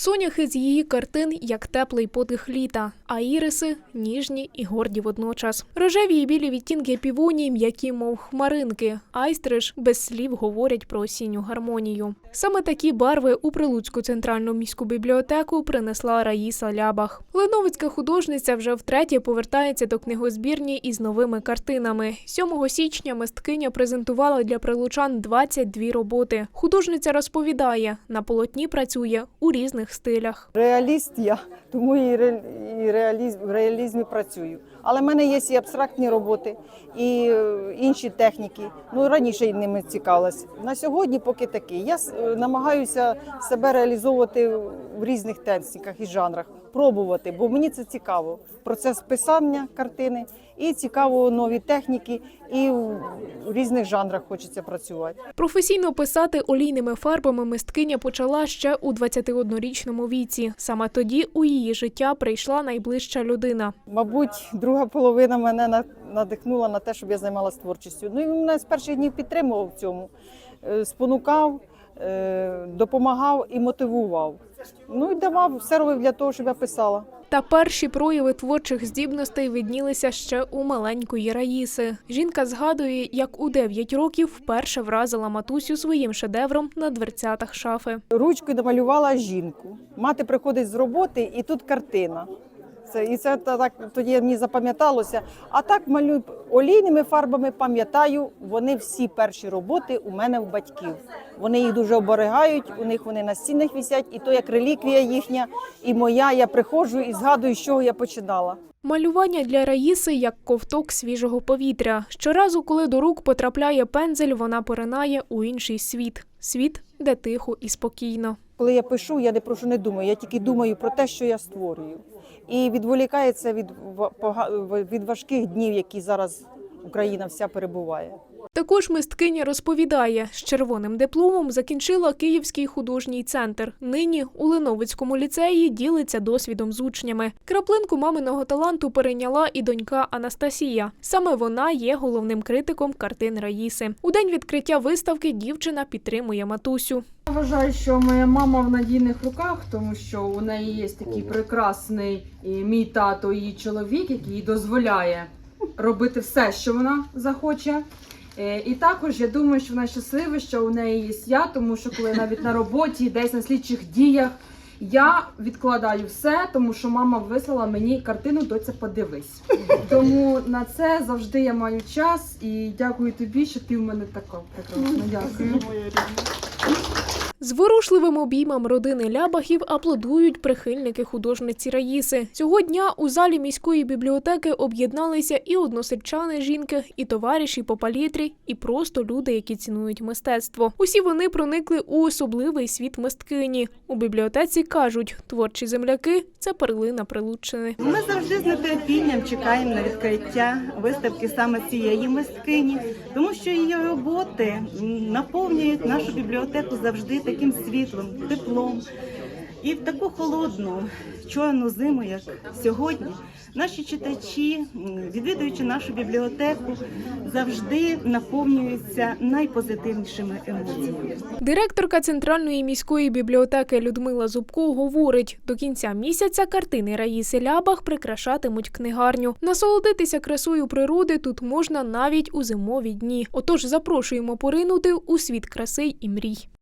Соняхи з її картин як теплий подих літа, а іриси ніжні і горді водночас. Рожеві і білі відтінки півоній м'які, мов хмаринки. Айстри ж без слів говорять про осінню гармонію. Саме такі барви у Прилуцьку центральну міську бібліотеку принесла Раїса Лябах. Леновицька художниця вже втретє повертається до книгозбірні із новими картинами. 7 січня мисткиня презентувала для прилучан 22 роботи. Художниця розповідає, на полотні працює у різних стилях. Реаліст я, тому і, і реалізм, в реалізмі працюю. Але в мене є і абстрактні роботи, і е, інші техніки. Ну раніше ними цікавилась. На сьогодні поки такий. Я е, намагаюся себе реалізовувати в різних техніках і жанрах, пробувати, бо мені це цікаво. Процес писання картини, і цікаво нові техніки, і в різних жанрах хочеться працювати. Професійно писати олійними фарбами мисткиня почала ще у 21-річному віці. Саме тоді у її життя прийшла найближча людина. Мабуть, друга половина мене на- надихнула на те, щоб я займалася творчістю. Ну і він мене з перших днів підтримував в цьому, Е, спонукав, е, допомагав і мотивував. Ну і давав, все робив для того, щоб я писала. Та перші прояви творчих здібностей виднілися ще у маленької Раїси. Жінка згадує, як у 9 років вперше вразила матусю своїм шедевром на дверцятах шафи. Ручкою намалювала жінку. Мати приходить з роботи, і тут картина. Це, і це так тоді мені запам'яталося. А так малюю олійними фарбами, пам'ятаю, вони всі перші роботи у мене в батьків. Вони їх дуже оберігають, у них вони на стінах висять, і то як реліквія їхня, і моя. Я приходжу і згадую, з чого я починала. Малювання для Раїси як ковток свіжого повітря. Щоразу, коли до рук потрапляє пензель, вона поринає у інший світ світ, де тихо і спокійно. Коли я пишу, я не про що не думаю, я тільки думаю про те, що я створюю. І відволікається від, від важких днів, які зараз Україна вся перебуває. Також мисткиня розповідає, з червоним дипломом закінчила Київський художній центр. Нині у Леновицькому ліцеї ділиться досвідом з учнями. Краплинку маминого таланту перейняла і донька Анастасія. Саме вона є головним критиком картин Раїси. У день відкриття виставки дівчина підтримує матусю. Я вважаю, що моя мама в надійних руках, тому що у неї є такий прекрасний мій тато, її чоловік, який їй дозволяє робити все, що вона захоче. Е, І також я думаю, що вона щаслива, що у неї є я, тому що коли навіть на роботі, десь на слідчих діях, я відкладаю все, тому що мама вислала мені картину доця подивись. Тому на це завжди я маю час і дякую тобі, що ти в мене така прекрасна. Дякую. Зворушливим обіймам родини Лябахів аплодують прихильники художниці Раїси. Цього дня у залі міської бібліотеки об'єдналися і односельчани жінки, і товариші по палітрі, і просто люди, які цінують мистецтво. Усі вони проникли у особливий світ мисткині. У бібліотеці кажуть, творчі земляки це перлина Прилуччини. Ми завжди з нетерпінням чекаємо на відкриття виставки саме цієї мисткині, тому що її роботи наповнюють нашу бібліотеку завжди таким світлом, теплом. І в таку холодну чорну зиму, як сьогодні, наші читачі, відвідуючи нашу бібліотеку, завжди наповнюються найпозитивнішими емоціями. Директорка центральної міської бібліотеки Людмила Зубко говорить: до кінця місяця картини Раїси Лябах прикрашатимуть книгарню. Насолодитися красою природи тут можна навіть у зимові дні. Отож, запрошуємо поринути у світ краси і мрій.